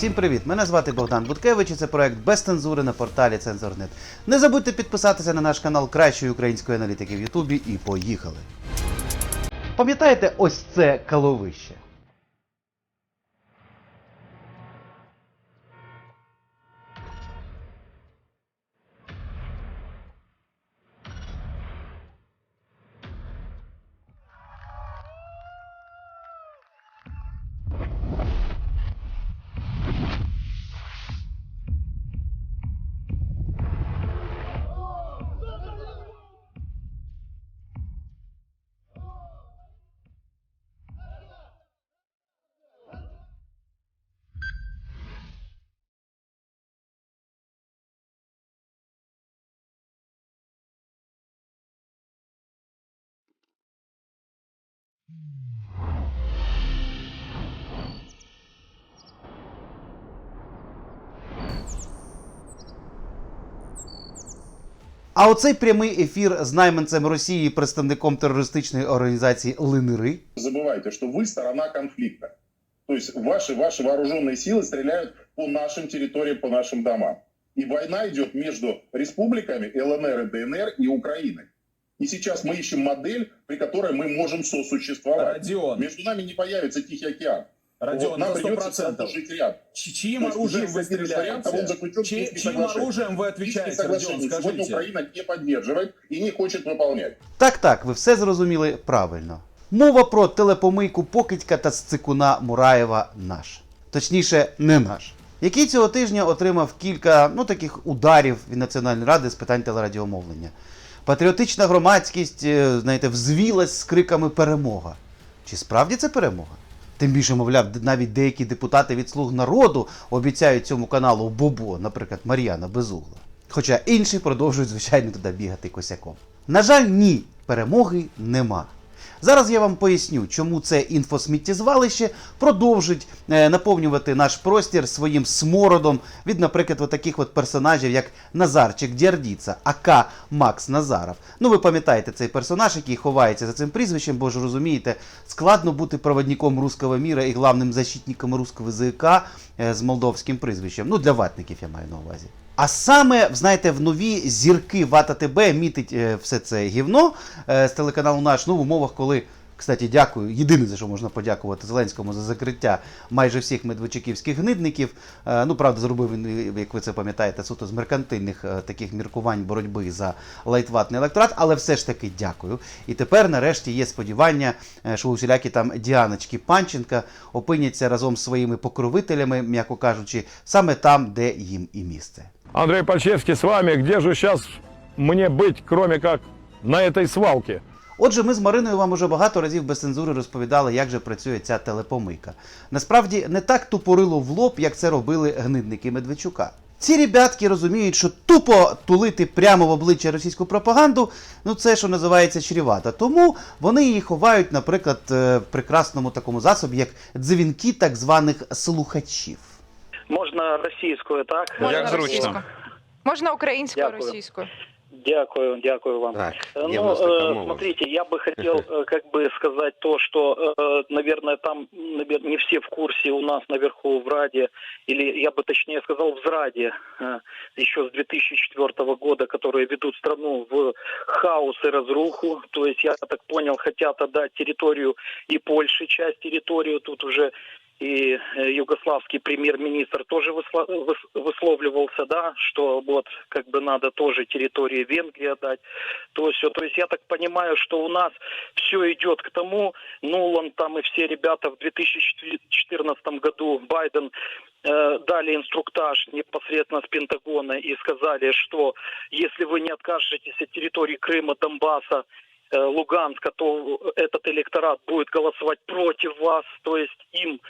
Всім привіт! Мене звати Богдан Буткевич і це проект без цензури на порталі Цензорнет. Не забудьте підписатися на наш канал кращої української аналітики в Ютубі і поїхали. Пам'ятаєте ось це каловище? А оцей прямий ефір з найманцем Росії, представником терористичної організації Линери, забывайте, что вы сторона конфликта. То есть ваши, ваши вооруженные силы стреляют по нашим территориям, по нашим домам. И война идет между республиками ЛНР и ДНР и Украиной. И сейчас мы ищем модель, при которой мы можем сосуществовать. Родион, Между нами не появится Тихий океан. Родион, Вот нам на сто придется процентов. жить рядом. Ч- Чьим То есть оружием есть вы один из вариантов, он стреляете? заключен в Чьи- Минских Чьим соглашениях. оружием вы Минские отвечаете, Родион, соглашения сегодня скажите? Украина не поддерживает и не хочет выполнять. Так, так, ви все зрозуміли правильно. Мова про телепомийку покидька та сцикуна Мураєва наш. Точніше, не наш. Який цього тижня отримав кілька ну таких ударів від Національної ради з питань телерадіомовлення. Патріотична громадськість, е, знаєте, взвілась з криками перемога. Чи справді це перемога? Тим більше, мовляв, навіть деякі депутати від слуг народу обіцяють цьому каналу Бобо, наприклад, Мар'яна Безугла. Хоча інші продовжують, звичайно, туди бігати косяком. На жаль, ні, перемоги нема. Зараз я вам поясню, чому це інфосміттєзвалище продовжить е, наповнювати наш простір своїм смородом від, наприклад, от таких от персонажів, як Назарчик Діардіца, АК Макс Назаров. Ну, ви пам'ятаєте цей персонаж, який ховається за цим прізвищем, бо ж розумієте, складно бути проводником руського міра і главним защитником руського язика е, з молдовським прізвищем. Ну, для ватників я маю на увазі. А саме, знаєте, в нові зірки Вата ТБ мітить е, все це гівно е, з телеканалу наш ну, в умовах, коли. Кстати, дякую. Єдине, за що можна подякувати Зеленському за закриття майже всіх медведчуківських гнидників. Е, Ну, правда, зробив він, як ви це пам'ятаєте, суто з меркантильних е, таких міркувань боротьби за лайтватний електорат, але все ж таки дякую. І тепер, нарешті, є сподівання, е, що усілякі там Діаночки Панченка опиняться разом з своїми покровителями, м'яко кажучи, саме там, де їм і місце. Андрей Пальчевский с вами. Где же сейчас мне быть, кроме как на этой свалке? Отже, ми з Мариною вам уже багато разів без цензури розповідали, як же працює ця телепомийка. Насправді не так тупорило в лоб, як це робили гнидники Медведчука. Ці ребятки розуміють, що тупо тулити прямо в обличчя російську пропаганду, ну це що називається чрівато. Тому вони її ховають, наприклад, е, в прекрасному такому засобі, як дзвінки так званих слухачів. Можна російською, так? Можна Як зручно. Можна українською, Дякую. російською. Дякую, дякую вам. Так, Э, є в Ну, нас така э, мова. смотрите, я бы хотел э, как бы сказать то, что, э, наверное, там навер- не все в курсе у нас наверху в Раде, или я бы точнее сказал в Зраде, э, еще с 2004 года, которые ведут страну в хаос и разруху. То есть, я так понял, хотят отдать территорию и Польши, часть территории тут уже и э, югославский премьер-министр тоже высловливался, да, что вот как бы надо тоже территории Венгрии отдать. То есть, то есть я так понимаю, что у нас все идет к тому, Нулан там и все ребята в 2014 году Байден э, дали инструктаж непосредственно с Пентагона и сказали, что если вы не откажетесь от территории Крыма, Донбасса, э, Луганска, то этот электорат будет голосовать против вас, то есть им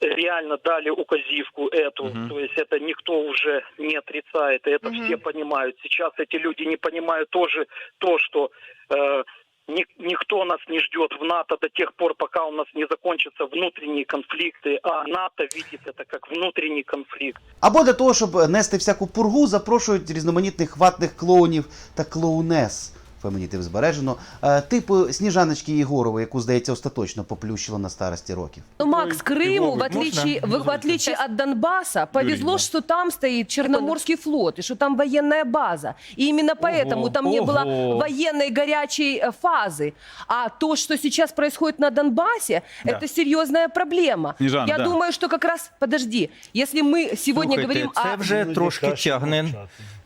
реально дали указивку эту, то есть это никто уже не отрицает, и это Мгм. все понимают. Сейчас эти люди не понимают тоже то, что э, ни- никто нас не ждет в НАТО до тех пор, пока у нас не закончатся внутренние конфликты, а НАТО видит это как внутренний конфликт. Або для того, щоб нести всяку пургу, запрошують різноманітних ватних клоунів та клоунес. фемінітив збережено, е, типу Сніжаночки Єгорової, яку, здається, остаточно поплющило на старості років. Ну, Макс, Крыму, в Можно? отличие, в, в отличие от Донбасса, повезло, да. что там стоит Черноморский флот, и что там военная база. И именно поэтому там не было ого. военной горячей э, фазы. А то, что сейчас происходит на Донбассе, Да. это серьезная проблема. Снежана, Я да. думаю, что как раз, подожди, если мы сегодня Слухайте, говорим це о... вже трошки тягне.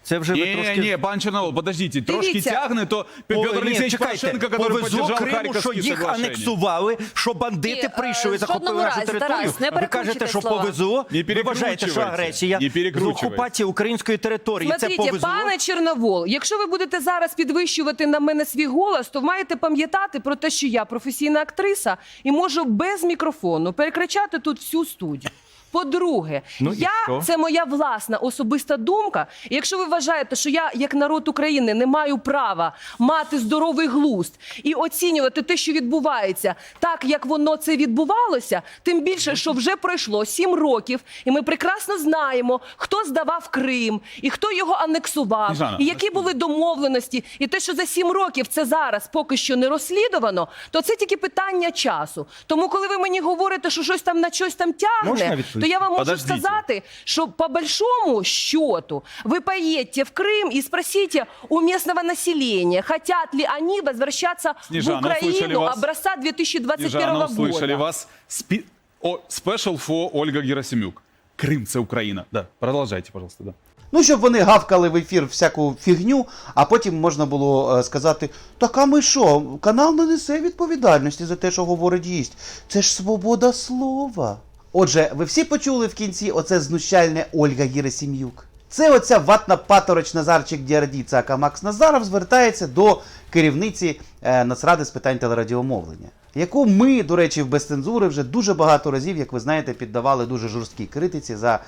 Це вже ви Ні, трошки... ні, пан Чорновол, подождіть, трошки Дивіться. тягне, то Петр Олексійович Порошенко, який повезло підтримав Криму, що їх соглашення. анексували, що бандити Ні, прийшли, е, захопили жодному нашу разі, територію. Тарас, не Ви кажете, що слова. повезло. Не Ви вважаєте, що перекручуйте. агресія Не з перекручуйте. окупації української території. Це Смотрите, повезло. пане Чорновол, якщо ви будете зараз підвищувати на мене свій голос, то маєте пам'ятати про те, що я професійна актриса і можу без мікрофону перекричати тут всю студію. По-друге, Ну я що? це моя власна особиста думка. І якщо ви вважаєте, що я, як народ України, не маю права мати здоровий глузд і оцінювати те, що відбувається, так як воно це відбувалося, тим більше, що вже пройшло сім років, і ми прекрасно знаємо, хто здавав Крим, і хто його анексував, Сніжана, і які були домовленості, і те, що за сім років це зараз поки що не розслідувано, то це тільки питання часу. Тому, коли ви мені говорите, що щось там на щось там тягне? то я вам можу Подождите. сказати, что по большому счету вы поедете в Крым и спросите у местного населения, хотят ли они возвращаться Снежана, в Украину услышали вас. образца 2021 Снежана, услышали года. вас. Спи... О, special for Ольга Герасимюк. Крим це Україна. Да, продолжайте, пожалуйста. Да. Ну, щоб вони гавкали в ефір всяку фігню, а потім можна було е, сказати: так а ми що, канал не несе відповідальності за те, що говорить гість. Це ж свобода слова. Отже, ви всі почули в кінці оце знущальне Ольга Єресім'юк. Це оця ватна патороч Назарчик Діардіца, ака Макс Назаров звертається до керівниці е, Нацради з питань телерадіомовлення, яку ми, до речі, в без цензури вже дуже багато разів, як ви знаєте, піддавали дуже жорсткій критиці за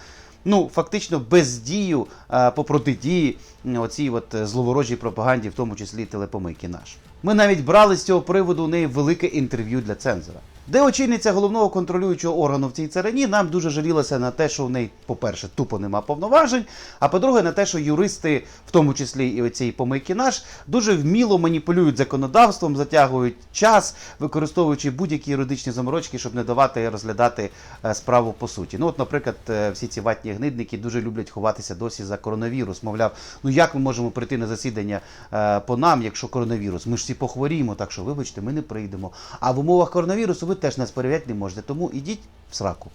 ну, фактично бездію е, по протидії оцій от е, зловорожій пропаганді, в тому числі телепомийки наш. Ми навіть брали з цього приводу у неї велике інтерв'ю для цензора. Де очільниця головного контролюючого органу в цій царині нам дуже жалілася на те, що в неї, по-перше, тупо нема повноважень, а по-друге, на те, що юристи, в тому числі і оцієї помийки наш, дуже вміло маніпулюють законодавством, затягують час, використовуючи будь-які юридичні заморочки, щоб не давати розглядати е, справу по суті. Ну, от, наприклад, е, всі ці ватні гнидники дуже люблять ховатися досі за коронавірус. Мовляв, ну як ми можемо прийти на засідання е, по нам, якщо коронавірус? Ми ж всі похворіємо, так що, вибачте, ми не прийдемо. А в умовах коронавірусу ви теж нас перевіряти не можете, тому ідіть в сраку.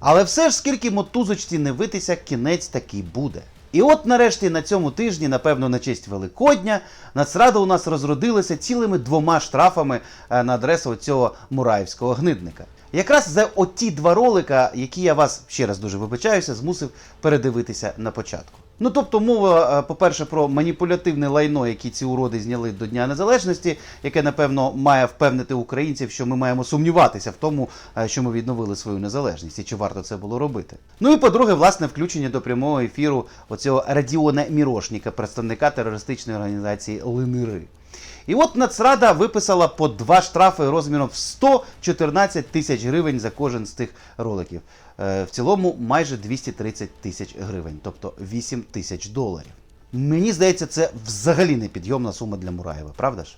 Але все ж, скільки мотузочці не витися, кінець такий буде. І от нарешті на цьому тижні, напевно, на честь Великодня, Нацрада у нас розродилася цілими двома штрафами е, на адресу цього мураївського гнидника. Якраз за оті два ролика, які я вас ще раз дуже вибачаюся, змусив передивитися на початку. Ну тобто мова, е, по-перше, про маніпулятивне лайно, яке ці уроди зняли до Дня Незалежності, яке, напевно, має впевнити українців, що ми маємо сумніватися в тому, е, що ми відновили свою незалежність і чи варто це було робити. Ну і по-друге, власне, включення до прямого ефіру оцього Радіона Мірошніка, представника терористичної організації Линири. І от Нацрада виписала по два штрафи розміром в 114 тисяч гривень за кожен з тих роликів. Е, В цілому майже 230 тисяч гривень, тобто 8 тисяч доларів. Мені здається, це взагалі непідйомна сума для Мураєва, правда ж?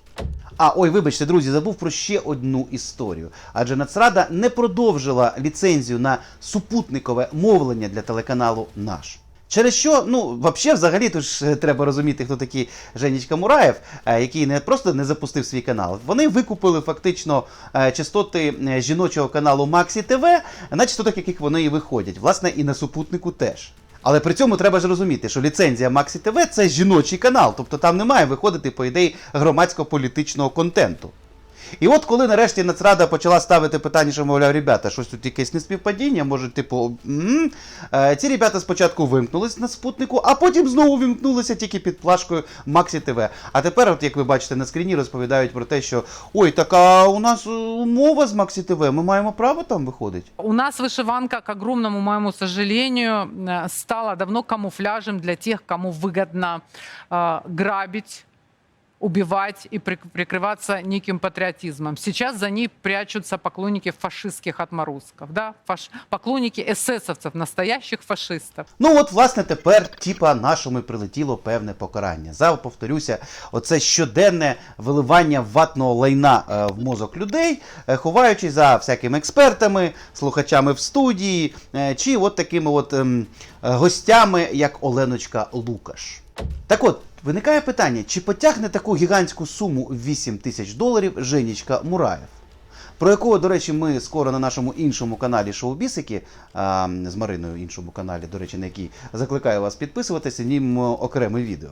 А ой, вибачте, друзі, забув про ще одну історію. Адже Нацрада не продовжила ліцензію на супутникове мовлення для телеканалу Наш. Через що, ну, взагалі, взагалі, то ж е, треба розуміти, хто такий Женічка Мураєв, е, який не просто не запустив свій канал. Вони викупили фактично е, частоти жіночого каналу Максі ТВ, на частотах яких вони і виходять. Власне, і на супутнику теж. Але при цьому треба ж розуміти, що ліцензія Максі ТВ це жіночий канал, тобто там не має виходити, по ідеї, громадсько-політичного контенту. І от коли нарешті Нацрада почала ставити питання, що, мовляв, ребята, щось тут якесь неспівпадіння, може, типу, м е, ці ребята спочатку вимкнулись на спутнику, а потім знову вимкнулися тільки під плашкою Максі ТВ. А тепер, от як ви бачите на скріні, розповідають про те, що ой, так а у нас е, умова з Максі ТВ, ми маємо право там виходить. У нас вышиванка, к огромному моему сожалению, э, стала давно камуфляжем для тех, кому выгодно э, грабить убивать и прик- прикрываться неким патриотизмом. Сейчас за ней прячутся поклонники фашистских отморозков, да? Фаш... поклонники эсэсовцев, настоящих фашистов. Ну от, власне, тепер, типа, нашому і прилетіло певне покарання. За, повторюся, оце щоденне виливання ватного лайна е, в мозок людей, е, ховаючись за всякими експертами, слухачами в студії, е, чи от такими от ем, е, гостями, як Оленочка Лукаш. Так от, виникає питання, чи потягне таку гігантську суму 8 тисяч доларів Женічка Мураєв? Про якого, до речі, ми скоро на нашому іншому каналі Шоу-Бісики, з Мариною іншому каналі, до речі, на який закликаю вас підписуватися, знімемо окреме відео.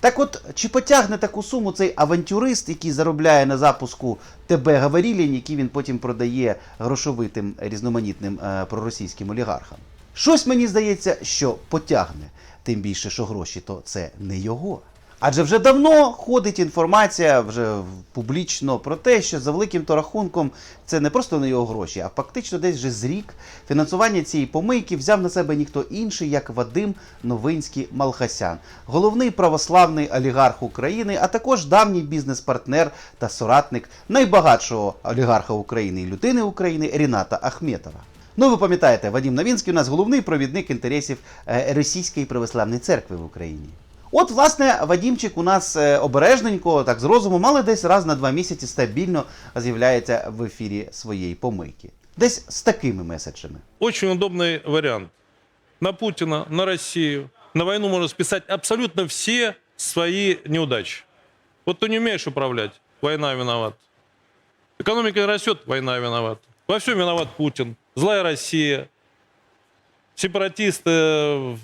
Так от, чи потягне таку суму цей авантюрист, який заробляє на запуску ТБ Гаварілін, який він потім продає грошовитим різноманітним е, проросійським олігархам? Щось мені здається, що потягне, тим більше, що гроші то це не його. Адже вже давно ходить інформація вже публічно про те, що за великим то рахунком це не просто не його гроші, а фактично десь вже з рік фінансування цієї помийки взяв на себе ніхто інший, як Вадим Новинський Малхасян, головний православний олігарх України, а також давній бізнес-партнер та соратник найбагатшого олігарха України і людини України Ріната Ахметова. Ну, ви пам'ятаєте, Вадим Новинський у нас головний провідник інтересів е, Російської православної церкви в Україні. От, власне, Вадімчик у нас е, обережненько, так з розумом, але десь раз на два місяці стабільно з'являється в ефірі своєї помийки. Десь з такими меседжами. Очень удобный вариант. На Путина, на Россию, на войну можно списать абсолютно все свои неудачи. Вот ты не умеешь управлять, война виноват. Экономика не растет, война виноват. Во всем виноват Путин, злая Россия, Сепаратисты, э,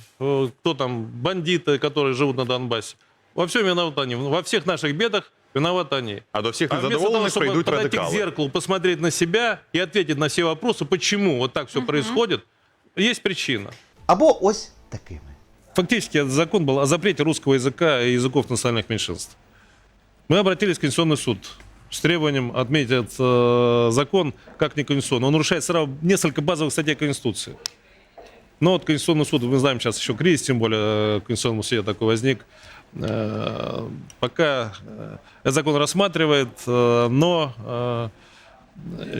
кто там, бандиты, которые живут на Донбассе. Во всем виноваты они. Во всех наших бедах виноваты они. А до всіх А незадоволених чтобы прийдуть подойти к зеркалу, посмотреть на себя и ответить на все вопросы, почему вот так все происходит, есть причина. Або ось такими. Фактически этот закон был о запрете русского языка и языков национальных меньшинств. Мы обратились в Конституционный суд с требованием отметить этот э, закон как неконституционный. Он нарушает сразу несколько базовых статей Конституции. Но вот Конституционный суд, мы знаем сейчас еще кризис, тем более э, в Конституционном суде такой возник. Э, Пока э, этот закон рассматривает, но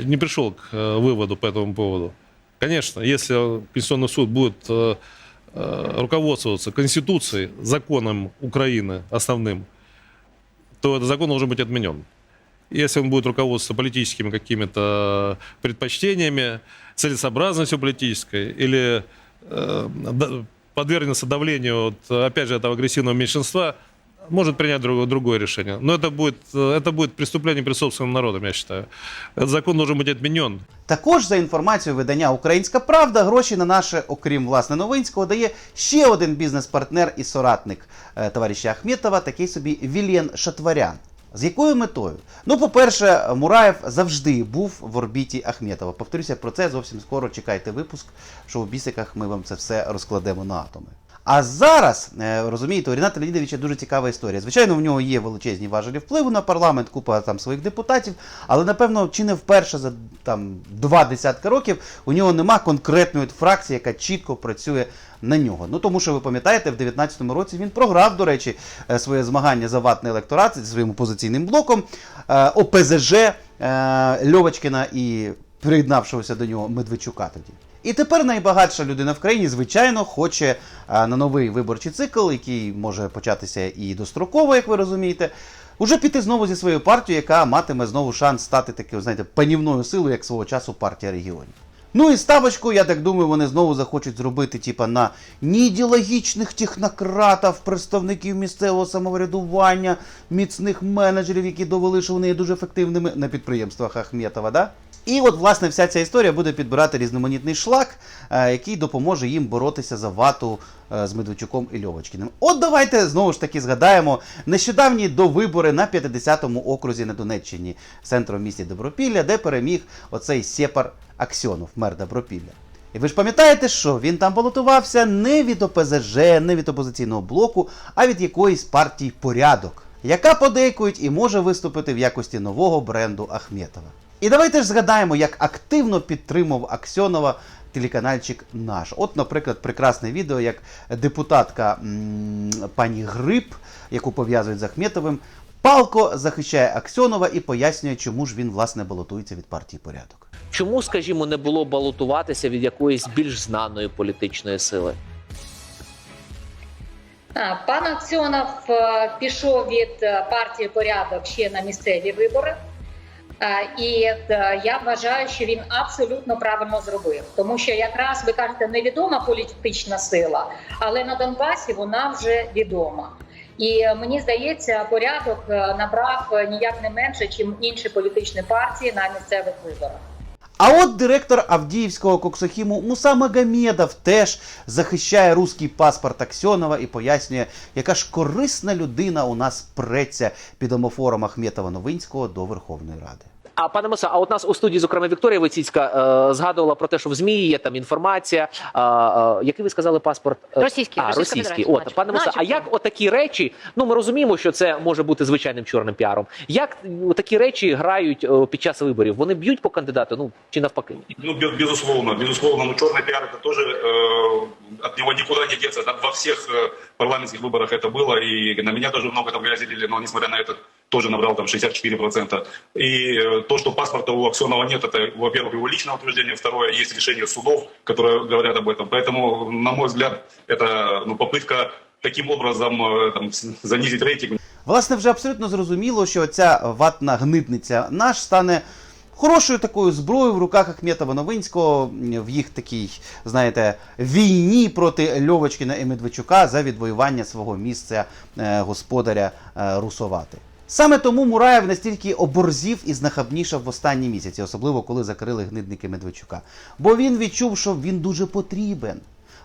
не пришел к выводу по этому поводу. Конечно, если Конституционный суд будет руководствоваться Конституцией, законом Украины основным, то этот закон должен быть отменен. Если он будет руководствоваться политическими какими-то предпочтениями, целесообразностью политической или подвергнется давлению, вот, опять же, этого агрессивного меньшинства, может принять друг- другое решение. Но это будет, э, это будет преступление перед собственным народом, я считаю. Этот закон должен быть отменен. Також за інформацією видання Українська Правда, гроші на наше, окрім власне Новинського, дає ще один бізнес-партнер і соратник е, товариша Ахметова, такий собі Вільян Шатварян. З якою метою? Ну, по-перше, Мураєв завжди був в орбіті Ахметова. Повторюся про це зовсім скоро. Чекайте випуск, що в бісиках ми вам це все розкладемо на атоми. А зараз, е, розумієте, у Ріната Леонідовича дуже цікава історія. Звичайно, в нього є величезні важелі впливу на парламент, купа там своїх депутатів, але напевно, чи не вперше за там два десятки років у нього нема конкретної фракції, яка чітко працює на нього. Ну тому що ви пам'ятаєте, в 19-му році він програв, до речі, е, своє змагання за ватний електорат зі своїм опозиційним блоком е, ОПЗЖ Льовочкіна і приєднавшогося до нього Медведчука тоді. І тепер найбагатша людина в країні, звичайно, хоче на новий виборчий цикл, який може початися і достроково, як ви розумієте, уже піти знову зі своєю партією, яка матиме знову шанс стати такою, знаєте, панівною силою, як свого часу партія регіонів. Ну і ставочку, я так думаю, вони знову захочуть зробити, типа, на неідеологічних технократів, представників місцевого самоврядування, міцних менеджерів, які довели, що вони є дуже ефективними на підприємствах Ахметова, да? І от, власне, вся ця історія буде підбирати різноманітний шлак, е, який допоможе їм боротися за вату е, з Медведчуком і Льовочкіним. От давайте знову ж таки згадаємо нещодавні довибори на 50-му окрузі на Донеччині, центром місті Добропілля, де переміг оцей Сєпар Аксьонов, мер Добропілля. І ви ж пам'ятаєте, що він там балотувався не від ОПЗЖ, не від опозиційного блоку, а від якоїсь партії порядок, яка подейкують і може виступити в якості нового бренду Ахметова. І давайте ж згадаємо, як активно підтримав Аксьонова телеканальчик наш. От, наприклад, прекрасне відео, як депутатка м, пані Гриб, яку пов'язують з Ахметовим, Палко захищає Аксьонова і пояснює, чому ж він власне балотується від партії порядок. Чому, скажімо, не було балотуватися від якоїсь більш знаної політичної сили? А, Пан Аксьонов е, пішов від е, партії порядок ще на місцеві вибори. Е, І е, я вважаю, що він абсолютно правильно зробив, тому що якраз ви кажете невідома політична сила, але на Донбасі вона вже відома. І е, мені здається, порядок набрав ніяк не менше, ніж інші політичні партії на місцевих виборах. А от директор Авдіївського коксохіму Муса Магомедов теж захищає руський паспорт Аксьонова і пояснює, яка ж корисна людина у нас преться під омофором Ахметова Новинського до Верховної Ради. А пане Моса, а от нас у студії, зокрема, Вікторія Войціцька е, згадувала про те, що в ЗМІ є там інформація. Е, е, який ви сказали паспорт? Е, Російський, а, Російська російський. Федерація, От, начебто. пане Моса, а Начебто. як отакі речі? Ну ми розуміємо, що це може бути звичайним чорним піаром. Як такі речі грають е, під час виборів? Вони б'ють по кандидату, ну чи навпаки? Ну, без- безусловно, безусловно. Но черный пиар это тоже э, от него никуда не деться. Там во всех э, парламентских выборах это было, и на меня тоже много там грязи лили, но несмотря на это тоже набрал там 64%. И э, то, что паспорта у Аксенова нет, это, во-первых, его личное утверждение, второе, есть решение судов, которые говорят об этом. Поэтому, на мой взгляд, это ну, попытка таким образом э, там, с- занизить рейтинг. Власне, вже абсолютно зрозуміло, що ця ватна гнидниця наш стане хорошою такою зброєю в руках Ахметова Новинського в їх такій, знаєте, війні проти Льовочкіна і Медведчука за відвоювання свого місця е, господаря е, Русовати. Саме тому Мураєв настільки оборзів і знахабнішав в останні місяці, особливо коли закрили гнидники Медведчука. Бо він відчув, що він дуже потрібен.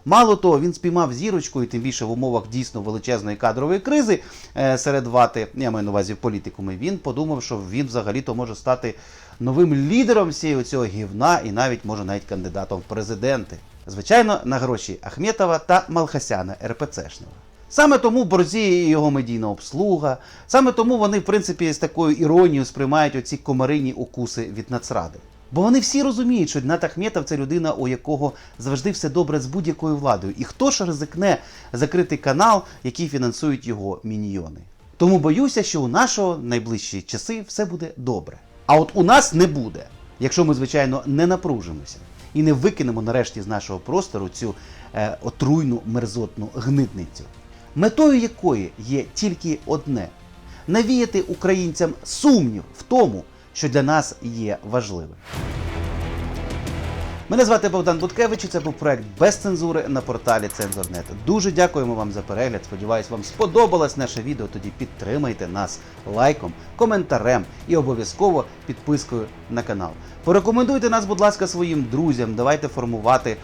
Мало того, він спіймав зірочку, і тим більше в умовах дійсно величезної кадрової кризи е, серед вати, я маю на увазі політикуми, він подумав, що він взагалі-то може стати новим лідером всієї цього гівна і навіть може навіть кандидатом в президенти. Звичайно, на гроші Ахметова та Малхасяна РПЦшного. Саме тому борзіє і його медійна обслуга, саме тому вони, в принципі, з такою іронією сприймають оці комарині укуси від нацради. Бо вони всі розуміють, що Нат Ахметов це людина, у якого завжди все добре з будь-якою владою. І хто ж ризикне закрити канал, який фінансують його міньйони? Тому боюся, що у нашого найближчі часи все буде добре. А от у нас не буде, якщо ми, звичайно, не напружимося і не викинемо нарешті з нашого простору цю е, отруйну мерзотну гнидницю, метою якої є тільки одне навіяти українцям сумнів в тому, що для нас є важливим. Мене звати Богдан Буткевич. і Це був проект без цензури на порталі Цензорнет. Дуже дякуємо вам за перегляд. Сподіваюсь, вам сподобалось наше відео. Тоді підтримайте нас лайком, коментарем і обов'язково підпискою на канал. Порекомендуйте нас, будь ласка, своїм друзям. Давайте формувати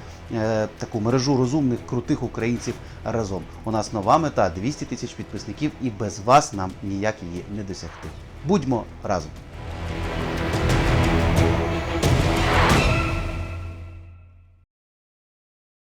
таку мережу розумних, крутих українців разом. У нас нова мета 200 тисяч підписників, і без вас нам ніяк її не досягти. Будьмо разом!